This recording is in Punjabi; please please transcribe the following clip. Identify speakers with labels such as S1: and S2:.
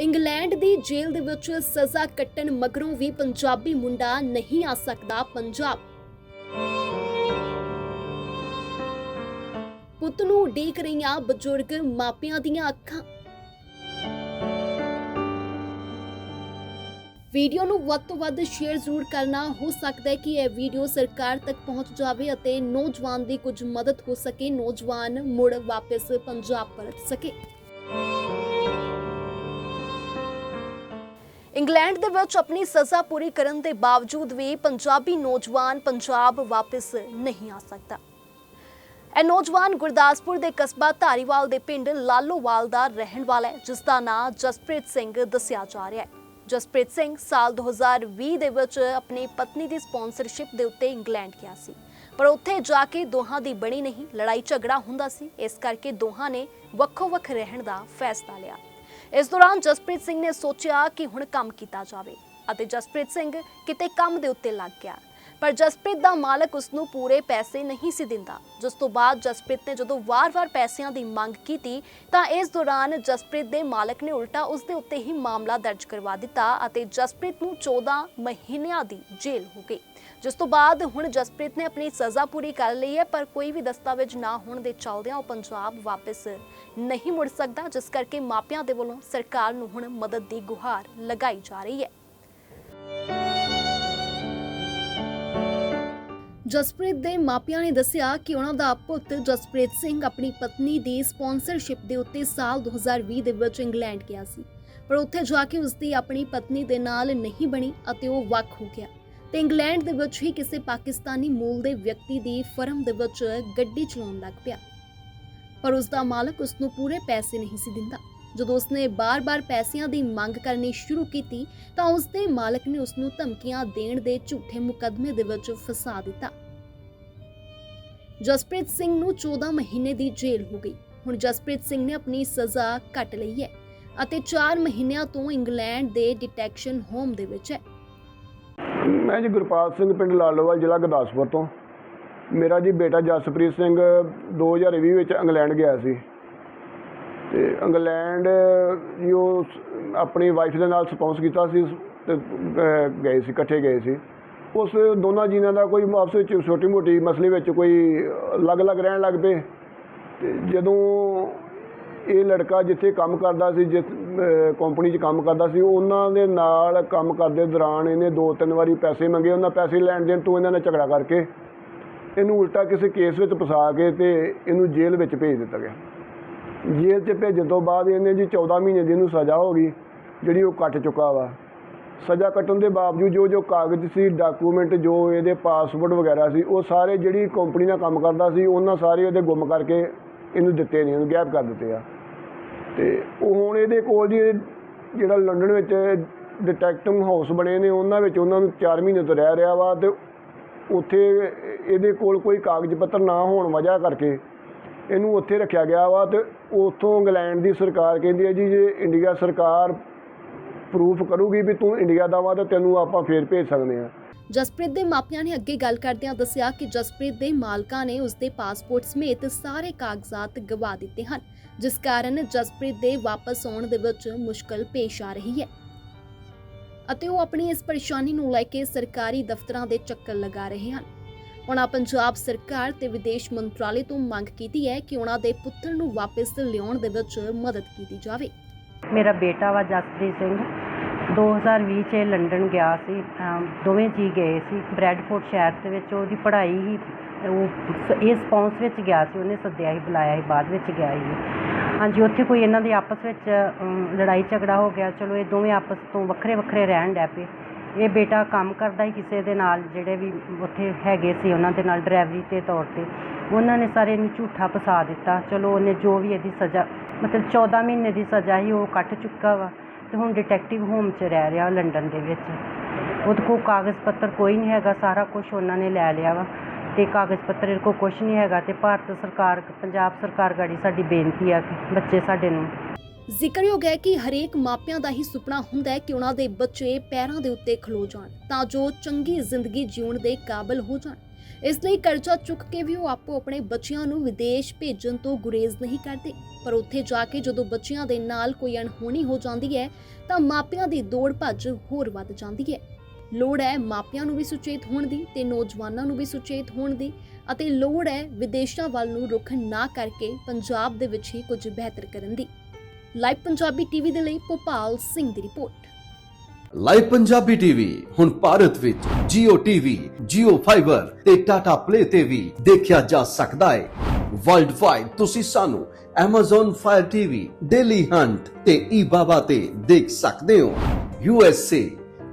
S1: ਇੰਗਲੈਂਡ ਦੀ ਜੇਲ੍ਹ ਦੇ ਵਿੱਚ ਸਜ਼ਾ ਕੱਟਣ ਮਗਰੋਂ ਵੀ ਪੰਜਾਬੀ ਮੁੰਡਾ ਨਹੀਂ ਆ ਸਕਦਾ ਪੰਜਾਬ। ਪੁੱਤ ਨੂੰ ਉਡੀਕ ਰਹੀਆਂ ਬਜ਼ੁਰਗ ਮਾਪਿਆਂ ਦੀਆਂ ਅੱਖਾਂ। ਵੀਡੀਓ ਨੂੰ ਵੱਧ ਤੋਂ ਵੱਧ ਸ਼ੇਅਰ ਜ਼ਰੂਰ ਕਰਨਾ। ਹੋ ਸਕਦਾ ਹੈ ਕਿ ਇਹ ਵੀਡੀਓ ਸਰਕਾਰ ਤੱਕ ਪਹੁੰਚ ਜਾਵੇ ਅਤੇ ਨੌਜਵਾਨ ਦੀ ਕੁਝ ਮਦਦ ਹੋ ਸਕੇ। ਨੌਜਵਾਨ ਮੁੜ ਵਾਪਸ ਪੰਜਾਬ ਪਰਤ ਸਕੇ। ਇੰਗਲੈਂਡ ਦੇ ਵਿੱਚ ਆਪਣੀ ਸਜ਼ਾ ਪੂਰੀ ਕਰਨ ਦੇ ਬਾਵਜੂਦ ਵੀ ਪੰਜਾਬੀ ਨੌਜਵਾਨ ਪੰਜਾਬ ਵਾਪਸ ਨਹੀਂ ਆ ਸਕਦਾ। ਇਹ ਨੌਜਵਾਨ ਗੁਰਦਾਸਪੁਰ ਦੇ ਕਸਬਾ ਧਾਰੀਵਾਲ ਦੇ ਪਿੰਡ ਲਾਲੋਵਾਲ ਦਾ ਰਹਿਣ ਵਾਲਾ ਹੈ ਜਿਸ ਦਾ ਨਾਂ ਜਸਪ੍ਰੀਤ ਸਿੰਘ ਦੱਸਿਆ ਜਾ ਰਿਹਾ ਹੈ। ਜਸਪ੍ਰੀਤ ਸਿੰਘ ਸਾਲ 2020 ਦੇ ਵਿੱਚ ਆਪਣੀ ਪਤਨੀ ਦੀ ਸਪਾਂਸਰਸ਼ਿਪ ਦੇ ਉੱਤੇ ਇੰਗਲੈਂਡ ਗਿਆ ਸੀ। ਪਰ ਉੱਥੇ ਜਾ ਕੇ ਦੋਹਾਂ ਦੀ ਬਣੀ ਨਹੀਂ, ਲੜਾਈ ਝਗੜਾ ਹੁੰਦਾ ਸੀ। ਇਸ ਕਰਕੇ ਦੋਹਾਂ ਨੇ ਵੱਖੋ-ਵੱਖ ਰਹਿਣ ਦਾ ਫੈਸਲਾ ਲਿਆ। ਇਸ ਦੌਰਾਨ ਜਸਪ੍ਰੀਤ ਸਿੰਘ ਨੇ ਸੋਚਿਆ ਕਿ ਹੁਣ ਕੰਮ ਕੀਤਾ ਜਾਵੇ ਅਤੇ ਜਸਪ੍ਰੀਤ ਸਿੰਘ ਕਿਤੇ ਕੰਮ ਦੇ ਉੱਤੇ ਲੱਗ ਗਿਆ। ਪਰ ਜਸਪ੍ਰੀਤ ਦਾ ਮਾਲਕ ਉਸ ਨੂੰ ਪੂਰੇ ਪੈਸੇ ਨਹੀਂ ਸੀ ਦਿੰਦਾ। ਜਿਸ ਤੋਂ ਬਾਅਦ ਜਸਪ੍ਰੀਤ ਨੇ ਜਦੋਂ ਵਾਰ-ਵਾਰ ਪੈਸਿਆਂ ਦੀ ਮੰਗ ਕੀਤੀ, ਤਾਂ ਇਸ ਦੌਰਾਨ ਜਸਪ੍ਰੀਤ ਦੇ ਮਾਲਕ ਨੇ ਉਲਟਾ ਉਸ ਦੇ ਉੱਤੇ ਹੀ ਮਾਮਲਾ ਦਰਜ ਕਰਵਾ ਦਿੱਤਾ ਅਤੇ ਜਸਪ੍ਰੀਤ ਨੂੰ 14 ਮਹੀਨਿਆਂ ਦੀ ਜੇਲ੍ਹ ਹੋ ਗਈ। ਜਿਸ ਤੋਂ ਬਾਅਦ ਹੁਣ ਜਸਪ੍ਰੀਤ ਨੇ ਆਪਣੀ ਸਜ਼ਾ ਪੂਰੀ ਕਰ ਲਈ ਹੈ, ਪਰ ਕੋਈ ਵੀ ਦਸਤਾਵੇਜ਼ ਨਾ ਹੋਣ ਦੇ ਚੱਲਦਿਆਂ ਉਹ ਪੰਜਾਬ ਵਾਪਸ ਨਹੀਂ ਮੁੜ ਸਕਦਾ, ਜਿਸ ਕਰਕੇ ਮਾਪਿਆਂ ਦੇ ਵੱਲੋਂ ਸਰਕਾਰ ਨੂੰ ਹੁਣ ਮਦਦ ਦੀ ਗੁਹਾਰ ਲਗਾਈ ਜਾ ਰਹੀ ਹੈ। ਜਸਪ੍ਰੀਤ ਦੇ ਮਾਪਿਆਂ ਨੇ ਦੱਸਿਆ ਕਿ ਉਹਨਾਂ ਦਾ ਪੁੱਤ ਜਸਪ੍ਰੀਤ ਸਿੰਘ ਆਪਣੀ ਪਤਨੀ ਦੀ ਸਪਾਂਸਰਸ਼ਿਪ ਦੇ ਉੱਤੇ ਸਾਲ 2020 ਦੇ ਵਿੱਚ ਇੰਗਲੈਂਡ ਗਿਆ ਸੀ, ਪਰ ਉੱਥੇ ਜਾ ਕੇ ਉਸ ਦੀ ਆਪਣੀ ਪਤਨੀ ਦੇ ਨਾਲ ਨਹੀਂ ਬਣੀ ਅਤੇ ਉਹ ਵੱਖ ਹੋ ਗਿਆ। ਤੇ ਇੰਗਲੈਂਡ ਦੇ ਵਿੱਚ ਹੀ ਕਿਸੇ ਪਾਕਿਸਤਾਨੀ ਮੂਲ ਦੇ ਵਿਅਕਤੀ ਦੀ ਫਰਮ ਦੇ ਵਿੱਚ ਗੱਡੀ ਚਲਾਉਣ ਲੱਗ ਪਿਆ। ਪਰ ਉਸ ਦਾ ਮਾਲਕ ਉਸ ਨੂੰ ਪੂਰੇ ਪੈਸੇ ਨਹੀਂ ਸੀ ਦਿੰਦਾ। ਜਦੋਂ ਉਸਨੇ ਬਾਰ-ਬਾਰ ਪੈਸਿਆਂ ਦੀ ਮੰਗ ਕਰਨੀ ਸ਼ੁਰੂ ਕੀਤੀ, ਤਾਂ ਉਸ ਦੇ ਮਾਲਕ ਨੇ ਉਸ ਨੂੰ ਧਮਕੀਆਂ ਦੇਣ ਦੇ ਝੂਠੇ ਮੁਕੱਦਮੇ ਦੇ ਵਿੱਚ ਫਸਾ ਦਿੱਤਾ। ਜਸਪ੍ਰੀਤ ਸਿੰਘ ਨੂੰ 14 ਮਹੀਨੇ ਦੀ ਜੇਲ੍ਹ ਹੋ ਗਈ। ਹੁਣ ਜਸਪ੍ਰੀਤ ਸਿੰਘ ਨੇ ਆਪਣੀ ਸਜ਼ਾ ਕੱਟ ਲਈ ਹੈ ਅਤੇ 4 ਮਹੀਨਿਆਂ ਤੋਂ ਇੰਗਲੈਂਡ ਦੇ ਡਿਟੈਕਸ਼ਨ ਹੋਮ ਦੇ ਵਿੱਚ ਹੈ।
S2: ਮੈਂ ਜੀ ਗੁਰਪਾਲ ਸਿੰਘ ਪਿੰਡ ਲਾਲੋਵਾਲ ਜ਼ਿਲ੍ਹਾ ਗੁਰਦਾਸਪੁਰ ਤੋਂ। ਮੇਰਾ ਜੀ ਬੇਟਾ ਜਸਪ੍ਰੀਤ ਸਿੰਘ 2020 ਵਿੱਚ ਇੰਗਲੈਂਡ ਗਿਆ ਸੀ। ਤੇ ਇੰਗਲੈਂਡ ਜੀ ਉਹ ਆਪਣੀ ਵਾਈਫ ਦੇ ਨਾਲ ਸਪੌਂਸ ਕੀਤਾ ਸੀ ਤੇ ਗਏ ਸੀ, ਇਕੱਠੇ ਗਏ ਸੀ। ਉਸ ਦੋਨਾਂ ਜੀਨਾਂ ਦਾ ਕੋਈ ਆਪਸ ਵਿੱਚ ਛੋਟੀ ਮੋਟੀ ਮਸਲੇ ਵਿੱਚ ਕੋਈ ਅਲੱਗ-ਅਲੱਗ ਰਹਿਣ ਲੱਗ ਪਏ। ਤੇ ਜਦੋਂ ਇਹ ਲੜਕਾ ਜਿੱਥੇ ਕੰਮ ਕਰਦਾ ਸੀ ਜਿਸ ਕੰਪਨੀ 'ਚ ਕੰਮ ਕਰਦਾ ਸੀ, ਉਹਨਾਂ ਦੇ ਨਾਲ ਕੰਮ ਕਰਦੇ ਦੌਰਾਨ ਇਹਨੇ ਦੋ ਤਿੰਨ ਵਾਰੀ ਪੈਸੇ ਮੰਗੇ, ਉਹਨਾਂ ਪੈਸੇ ਲੈਣ ਦੇਣ ਤੋਂ ਇਹਨਾਂ ਨੇ ਝਗੜਾ ਕਰਕੇ ਇਹਨੂੰ ਉਲਟਾ ਕਿਸੇ ਕੇਸ ਵਿੱਚ ਫਸਾ ਕੇ ਤੇ ਇਹਨੂੰ ਜੇਲ੍ਹ ਵਿੱਚ ਭੇਜ ਦਿੱਤਾ ਗਿਆ। ਜੇਲ੍ਹ 'ਚ ਭੇਜਣ ਤੋਂ ਬਾਅਦ ਇਹਨੇ ਜੀ 14 ਮਹੀਨੇ ਦੀ ਇਹਨੂੰ ਸਜ਼ਾ ਹੋ ਗਈ, ਜਿਹੜੀ ਉਹ ਕੱਟ ਚੁੱਕਾ ਵਾ। ਸਜ਼ਾ ਕੱਟਣ ਦੇ ਬਾਵਜੂਦ ਜੋ ਜੋ ਕਾਗਜ਼ ਸੀ, ਡਾਕੂਮੈਂਟ, ਜੋ ਇਹਦੇ ਪਾਸਪੋਰਟ ਵਗੈਰਾ ਸੀ, ਉਹ ਸਾਰੇ ਜਿਹੜੀ ਕੰਪਨੀ ਨਾਲ ਕੰਮ ਕਰਦਾ ਸੀ, ਉਹਨਾਂ ਸਾਰੇ ਉਹਦੇ ਗੁੰਮ ਕਰਕੇ ਇਹਨੂੰ ਦਿੱਤੇ ਨਹੀਂ ਇਹਨੂੰ ਗਾਇਬ ਕਰ ਦਿੱਤੇ ਆ। ਅਤੇ ਉਹ ਹੁਣ ਇਹਦੇ ਕੋਲ ਜੀ ਜਿਹੜਾ ਲੰਡਨ ਵਿੱਚ ਡਿਟੈਕਟਿਵ ਹਾਊਸ ਬਣੇ ਨੇ, ਉਹਨਾਂ ਵਿੱਚ ਉਹਨਾਂ ਨੂੰ ਚਾਰ ਮਹੀਨੇ ਤੋਂ ਰਹਿ ਰਿਹਾ ਵਾ ਅਤੇ ਉੱਥੇ ਇਹਦੇ ਕੋਲ ਕੋਈ ਕਾਗਜ਼ ਪੱਤਰ ਨਾ ਹੋਣ ਵਜ੍ਹਾ ਕਰਕੇ ਇਹਨੂੰ ਉੱਥੇ ਰੱਖਿਆ ਗਿਆ ਵਾ ਅਤੇ ਉੱਥੋਂ ਇੰਗਲੈਂਡ ਦੀ ਸਰਕਾਰ ਕਹਿੰਦੀ ਹੈ ਜੀ, ਜੇ ਇੰਡੀਆ ਸਰਕਾਰ ਪ੍ਰੂਫ ਕਰੂਗੀ ਵੀ ਤੂੰ ਇੰਡੀਆ ਦਾ ਵਾ ਤਾਂ ਤੈਨੂੰ ਆਪਾਂ ਫੇਰ ਭੇਜ ਸਕਦੇ ਹਾਂ।
S1: ਜਸਪ੍ਰੀਤ ਦੇ ਮਾਪਿਆਂ ਨੇ ਅੱਗੇ ਗੱਲ ਕਰਦਿਆਂ ਦੱਸਿਆ ਕਿ ਜਸਪ੍ਰੀਤ ਦੇ ਮਾਲਕਾਂ ਨੇ ਉਸ ਦੇ ਪਾਸਪੋਰਟ ਸਮੇਤ ਸਾਰੇ ਕਾਗਜ਼ਾਤ ਗਵਾ ਦਿੱਤੇ ਹਨ। ਜਿਸ ਕਾਰਨ ਜਸਪ੍ਰੀਤ ਦੇ ਵਾਪਸ ਆਉਣ ਦੇ ਵਿੱਚ ਮੁਸ਼ਕਲ ਪੇਸ਼ ਆ ਰਹੀ ਹੈ। ਅਤੇ ਉਹ ਆਪਣੀ ਇਸ ਪਰੇਸ਼ਾਨੀ ਨੂੰ ਲੈ ਕੇ ਸਰਕਾਰੀ ਦਫ਼ਤਰਾਂ ਦੇ ਚੱਕਰ ਲਗਾ ਰਹੇ ਹਨ। ਉਹਨਾਂ ਪੰਜਾਬ ਸਰਕਾਰ ਤੇ ਵਿਦੇਸ਼ ਮੰਤਰਾਲੇ ਤੋਂ ਮੰਗ ਕੀਤੀ ਹੈ ਕਿ ਉਹਨਾਂ ਦੇ ਪੁੱਤਰ ਨੂੰ ਵਾਪਸ ਲਿਆਉਣ ਦੇ ਵਿੱਚ ਮਦਦ ਕੀਤੀ ਜਾਵੇ।
S3: ਮੇਰਾ ਬੇਟਾ ਵਾ ਜਸਪ੍ਰੀਤ ਸਿੰਘ। 2020 ਚ ਲੰਡਨ ਗਿਆ ਸੀ। ਦੋਵੇਂ ਜੀ ਗਏ ਸੀ ਬ੍ਰੈਡਫੋਰਡ ਸ਼ਹਿਰ ਦੇ ਵਿੱਚ। ਉਹਦੀ ਪੜ੍ਹਾਈ ਹੀ ਉਹ ਸ- ਇਹ ਸਪੌਂਸ ਵਿੱਚ ਗਿਆ ਸੀ, ਉਹਨੇ ਸੱਦਿਆ ਸੀ, ਬੁਲਾਇਆ ਸੀ, ਬਾਅਦ ਵਿੱਚ ਗਿਆ ਸੀ। ਹਾਂਜੀ, ਉੱਥੇ ਕੋਈ ਇਹਨਾਂ ਦੇ ਆਪਸ ਵਿੱਚ ਲੜਾਈ ਝਗੜਾ ਹੋ ਗਿਆ। ਚਲੋ, ਇਹ ਦੋਵੇਂ ਆਪਸ ਤੋਂ ਵੱਖਰੇ ਵੱਖਰੇ ਰਹਿਣ ਡੈ ਪਏ। ਇਹ ਬੇਟਾ ਕੰਮ ਕਰਦਾ ਹੀ ਕਿਸੇ ਦੇ ਨਾਲ, ਜਿਹੜੇ ਵੀ ਉੱਥੇ ਹੈਗੇ ਸੀ, ਉਹਨਾਂ ਦੇ ਨਾਲ ਡਰਾਈਵਰੀ ਦੇ ਤੌਰ ਤੇ। ਉਹਨਾਂ ਨੇ ਸਾਰੇ ਇਹਨੂੰ ਝੂਠਾ ਫਸਾ ਦਿੱਤਾ। ਚਲੋ, ਉਹਨੇ ਜੋ ਵੀ ਇਹਦੀ ਸਜ਼ਾ, ਮਤਲਬ 14 ਮਹੀਨੇ ਦੀ ਸਜ਼ਾ ਹੀ ਉਹ ਕੱਟ ਚੁੱਕਾ ਵਾ ਤੇ ਹੁਣ ਡਿਟੈਕਟਿਵ ਹੋਮ 'ਚ ਰਹਿ ਰਿਹਾ ਲੰਡਨ ਦੇ ਵਿੱਚ। ਉਹਦੇ ਕੋਲ ਕਾਗਜ਼ ਪੱਤਰ ਕੋਈ ਨਹੀਂ ਹੈਗਾ, ਸਾਰਾ ਕੁਝ ਉਹਨਾਂ ਨੇ ਲੈ ਲਿਆ ਵਾ। ਤੇ ਕਾਗਜ਼ ਪੱਤਰ, ਇਹਦੇ ਕੋਲ ਕੁਝ ਨਹੀਂ ਹੈਗਾ ਤੇ ਭਾਰਤ ਸਰਕਾਰ, ਪੰਜਾਬ ਸਰਕਾਰ ਗਾੜੀ ਸਾਡੀ ਬੇਨਤੀ ਆ ਕਿ ਬੱਚੇ ਸਾਡੇ ਨੂੰ
S1: ਜ਼ਿਕਰਯੋਗ ਹੈ ਕਿ ਹਰੇਕ ਮਾਪਿਆਂ ਦਾ ਹੀ ਸੁਪਨਾ ਹੁੰਦਾ ਹੈ ਕਿ ਉਹਨਾਂ ਦੇ ਬੱਚੇ ਪੈਰਾਂ ਦੇ ਉੱਤੇ ਖਲੋ ਜਾਣ, ਤਾਂ ਜੋ ਚੰਗੀ ਜ਼ਿੰਦਗੀ ਜਿਉਣ ਦੇ ਕਾਬਿਲ ਹੋ ਜਾਣ। ਇਸ ਲਈ ਕਰਜ਼ਾ ਚੁੱਕ ਕੇ ਵੀ ਉਹ ਆਪੋ ਆਪਣੇ ਬੱਚਿਆਂ ਨੂੰ ਵਿਦੇਸ਼ ਭੇਜਣ ਤੋਂ ਗੁਰੇਜ਼ ਨਹੀਂ ਕਰਦੇ। ਪਰ ਉੱਥੇ ਜਾ ਕੇ ਜਦੋਂ ਬੱਚਿਆਂ ਦੇ ਨਾਲ ਕੋਈ ਅਣਹੋਣੀ ਹੋ ਜਾਂਦੀ ਹੈ, ਤਾਂ ਮਾਪਿਆਂ ਦੀ ਦੌੜ ਭੱਜ ਹੋਰ ਵੱਧ ਜਾਂਦੀ ਹੈ। ਲੋੜ ਹੈ ਮਾਪਿਆਂ ਨੂੰ ਵੀ ਸੁਚੇਤ ਹੋਣ ਦੀ ਤੇ ਨੌਜਵਾਨਾਂ ਨੂੰ ਵੀ ਸੁਚੇਤ ਹੋਣ ਦੀ ਅਤੇ ਲੋੜ ਹੈ ਵਿਦੇਸ਼ਾਂ ਵੱਲ ਨੂੰ ਰੁਖ ਨਾ ਕਰਕੇ ਪੰਜਾਬ ਦੇ ਵਿੱਚ ਹੀ ਕੁਝ ਬਿਹਤਰ ਕਰਨ ਦੀ। ਲਾਈਵ ਪੰਜਾਬੀ ਟੀਵੀ ਦੇ ਲਈ ਭੋਪਾਲ ਸਿੰਘ ਦੀ ਰਿਪੋਰਟ।
S4: ਲਾਈਵ ਪੰਜਾਬੀ ਟੀਵੀ ਹੁਣ ਭਾਰਤ ਵਿੱਚ Jio TV, Jio Fiber ਤੇ Tata Play ਤੇ ਵੀ ਦੇਖਿਆ ਜਾ ਸਕਦਾ ਹੈ। ਵਰਲਡ ਵਾਈਡ ਤੁਸੀਂ ਸਾਨੂੰ Amazon Fire TV, Daily Hunt ਤੇ eBaba ਤੇ ਦੇਖ ਸਕਦੇ ਹੋ। USA,